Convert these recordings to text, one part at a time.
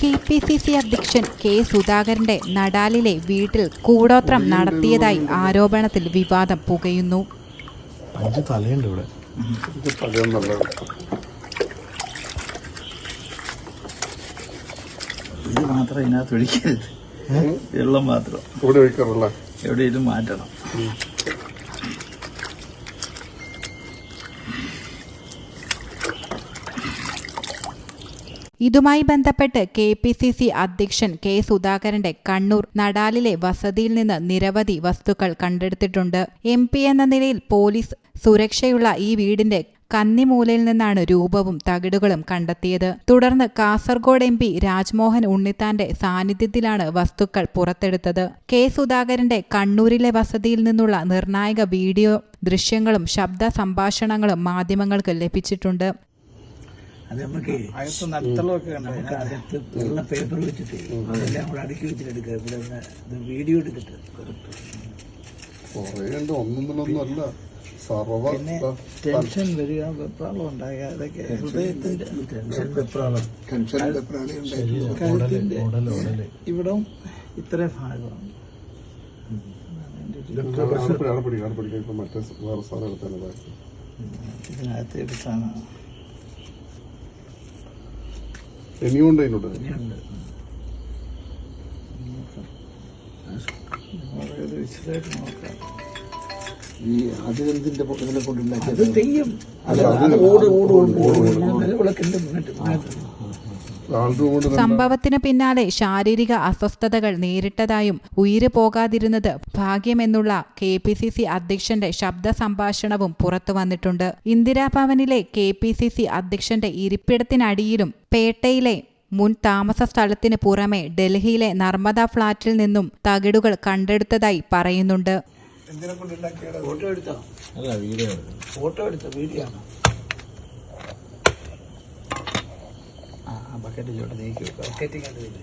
K P C C അധ്യക്ഷൻ K സുധാകരന്റെ നടാലിലെ വീട്ടിൽ കൂടോത്രം നടത്തിയതായി ആരോപണത്തിൽ വിവാദം പുകയുന്നു. അഞ്ച് തലയുണ്ട് ഇവിടെ. ഇത് മാത്രം ഇതിനകത്ത് ഒഴിക്കരുത്. വെള്ളം മാത്രം. എവിടെയെങ്കിലും മാറ്റണം. ഇതുമായി ബന്ധപ്പെട്ട് കെ പി സി സി അധ്യക്ഷൻ കെ സുധാകരന്റെ കണ്ണൂർ നടാലിലെ വസതിയിൽ നിന്ന് നിരവധി വസ്തുക്കൾ കണ്ടെടുത്തിട്ടുണ്ട്. എം പി എന്ന നിലയിൽ പോലീസ് സുരക്ഷയുള്ള ഈ വീടിന്റെ കന്നിമൂലയിൽ നിന്നാണ് രൂപവും തകിടുകളും കണ്ടെത്തിയത്. തുടർന്ന് കാസർഗോഡ് എം പി രാജ്മോഹൻ ഉണ്ണിത്താന്റെ സാന്നിധ്യത്തിലാണ് വസ്തുക്കൾ പുറത്തെടുത്തത്. കെ സുധാകരന്റെ കണ്ണൂരിലെ വസതിയിൽ നിന്നുള്ള നിർണായക വീഡിയോ ദൃശ്യങ്ങളും ശബ്ദ സംഭാഷണങ്ങളും മാധ്യമങ്ങൾക്ക് ലഭിച്ചിട്ടുണ്ട്. അത് നമുക്ക് അകത്ത് നടുത്തളമൊക്കെ നമുക്ക് അകത്ത് വെള്ള പേപ്പർ വെച്ചിട്ട് അതെല്ലാം കൂടെ അടുക്കി വെച്ചിട്ട് എടുക്കുക. ഇവിടെ വീഡിയോ എടുത്തിട്ട് കുറേ ഉണ്ട്. ഒന്നൊന്നിനൊന്നും അല്ല സർവ പിന്നെ ടെൻഷൻ വരിക വെപ്രാളം ഉണ്ടാകുക അതൊക്കെ ഹൃദയത്തിന്റെ ടെൻഷൻ വെപ്രാളം. കഴുത്തിന്റെ ഇവിടം ഇത്ര ഭാഗമാണ്. ഇതിനകത്ത് പിടിക്കാൻ ഇനിയുണ്ട് വിശദമായിട്ട് നോക്കാം ഈ അതിനെന്തിന്റെ ഇതിനെ കൊണ്ടുണ്ടാക്കിയത് തെയ്യം. അത് ഓട് ഓട് ഓട് ഓട് നിലവിളക്കിന്റെ മുന്നിട്ട്. സംഭവത്തിന് പിന്നാലെ ശാരീരിക അസ്വസ്ഥതകൾ നേരിട്ടതായും ഉയിര് പോകാതിരുന്നത് ഭാഗ്യമെന്നുള്ള കെ പി സി സി അധ്യക്ഷന്റെ ശബ്ദ സംഭാഷണവും പുറത്തു വന്നിട്ടുണ്ട്. ഇന്ദിരാഭവനിലെ കെ പി സി സി അധ്യക്ഷന്റെ ഇരിപ്പിടത്തിനടിയിലും പേട്ടയിലെ മുൻ താമസ സ്ഥലത്തിന് പുറമെ ഡൽഹിയിലെ നർമ്മദ ഫ്ളാറ്റിൽ നിന്നും തകിടുകൾ കണ്ടെടുത്തതായി പറയുന്നുണ്ട്. ഫോട്ടോ എടുത്തോ? അല്ല വീഡിയോ ഫോട്ടോ എടുത്തോ? വീഡിയോ ബക്കറ്റ് ചോട്ട് നീക്കി വെക്കാം. ബക്കറ്റ് കണ്ടില്ലേ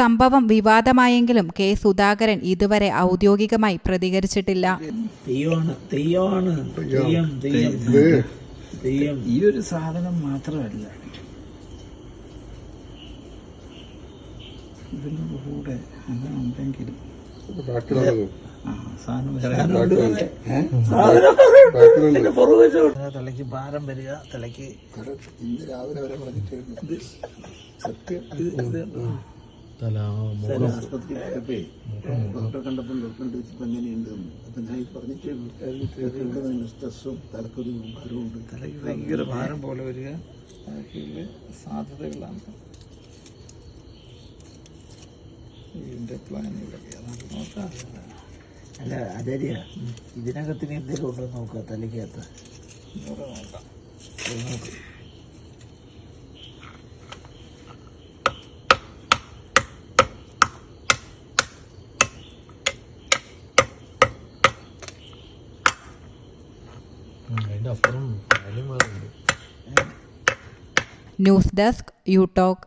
സംഭവം വിവാദമായെങ്കിലും കെ സുധാകരൻ ഇതുവരെ ഔദ്യോഗികമായി പ്രതികരിച്ചിട്ടില്ല. ഈ ഒരു സാധനം മാത്രമല്ല ഇതിന്റെ കൂടെ അങ്ങനെ ഉണ്ടെങ്കിലും ബാക്കിലാണ് ആ സാധനം വരാനുണ്ട് തന്നെ. സാധനം ഇതിന്റെ കൂടെ വശം. തലയ്ക്ക് ഭാരം വരിക തലയ്ക്ക് ഇന്ന് രാവിലെ വരെ പറഞ്ഞിട്ട് ഇത് സത്യം. ഇത് ഇത് തല ആസ്പത്രി പോയപ്പോ ഡോക്ടറെ കണ്ടപ്പോൾ ഡോക്ടറെ ചോദിച്ചപ്പോ എങ്ങനെയുണ്ട് എന്ന്. അപ്പൊ ഞാൻ ഈ പറഞ്ഞിട്ട് സ്ട്രെസ്സും തലക്കൊരു ഭാരവും ഉണ്ട്. തലയ്ക്ക് ഭയങ്കര ഭാരം പോലെ വരിക. അതൊക്കെയുള്ള സാധ്യതകളാണ്. ഇതിന്റെ പ്ലാനുകളൊക്കെ നമുക്ക് നോക്കാം. അല്ല ആചാര്യ ഇതിനകത്തിന് എന്തെങ്കിലും ഉണ്ടോ നോക്കുക തലയ്ക്കകത്ത്. നോക്കാം. നോക്ക്. അതിന്റെ അപ്പുറം ന്യൂസ് ഡെസ്ക് യു ടോക്ക്